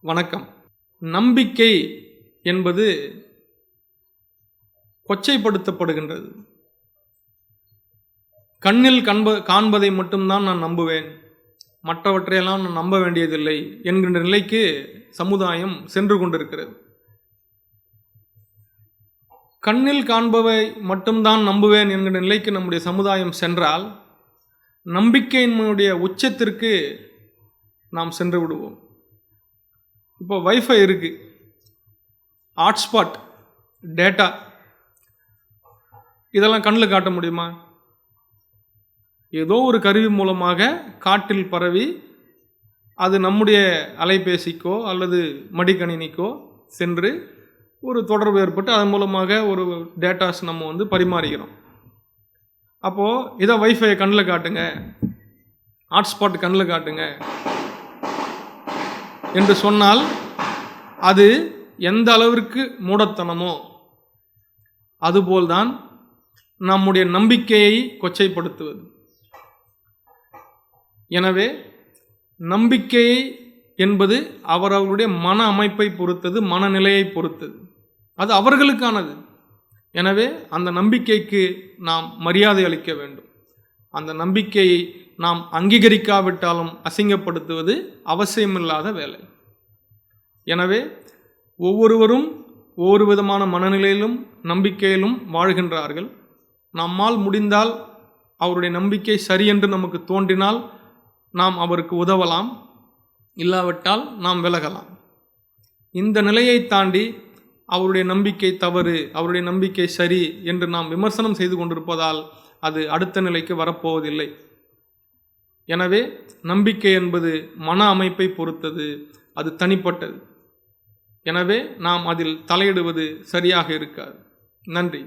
வணக்கம். நம்பிக்கை என்பது கொச்சைப்படுத்தப்படுகின்றது. கண்ணில் கண்ப காண்பதை மட்டும்தான் நான் நம்புவேன். மற்றவற்றையெல்லாம் நான் நம்ப வேண்டியதில்லை என்கின்ற நிலைக்கு சமுதாயம் சென்று கொண்டிருக்கிறது. கண்ணில் காண்பவை மட்டும்தான் நம்புவேன் என்கிற நிலைக்கு நம்முடைய சமுதாயம் சென்றால் நம்பிக்கையினுடைய உச்சத்திற்கு நாம் சென்று விடுவோம். இப்போ வைஃபை இருக்குது ஹாட்ஸ்பாட் டேட்டா இதெல்லாம் கண்ணில் காட்ட முடியுமா? ஏதோ ஒரு கருவி மூலமாக காட்டில் பரவி அது நம்முடைய அலைபேசிக்கோ அல்லது மடிக்கணினிக்கோ சென்று ஒரு தொடர்பு ஏற்பட்டு அதன் மூலமாக ஒரு டேட்டாஸ் நம்ம வந்து பரிமாறிக்கிறோம். அப்போது இதை வைஃபை கண்ணில் காட்டுங்க. ஹாட்ஸ்பாட் கண்ணில் காட்டுங்க. என்று சொன்னால் அது எந்த அளவிற்கு மூடத்தனமோ அதுபோல்தான் நம்முடைய நம்பிக்கையை கொச்சைப்படுத்துவது. எனவே நம்பிக்கையை என்பது அவரவர்களுடைய மன அமைப்பை பொறுத்தது மனநிலையை பொறுத்தது. அது அவர்களுக்கானது. எனவே அந்த நம்பிக்கைக்கு நாம் மரியாதை அளிக்க வேண்டும். அந்த நம்பிக்கையை நாம் அங்கீகரிக்காவிட்டாலும் அசிங்கப்படுத்துவது அவசியமில்லாத வேலை. எனவே ஒவ்வொருவரும் ஒவ்வொரு விதமான மனநிலையிலும் நம்பிக்கையிலும் வாழ்கின்றார்கள். நம்மால் முடிந்தால் அவருடைய நம்பிக்கை சரியென்று நமக்கு தோன்றினால் நாம் அவருக்கு உதவலாம் இல்லாவிட்டால் நாம் விலகலாம். இந்த நிலையை தாண்டி அவருடைய நம்பிக்கை தவறு அவருடைய நம்பிக்கை சரி என்று நாம் விமர்சனம் செய்து கொண்டிருப்பதால் அது அடுத்த நிலைக்கு வரப்போவதில்லை. எனவே நம்பிக்கை என்பது மன அமைப்பை பொறுத்தது அது தனிப்பட்டது. எனவே நாம் அதில் தலையிடுவது சரியாக இருக்காது. நன்றி.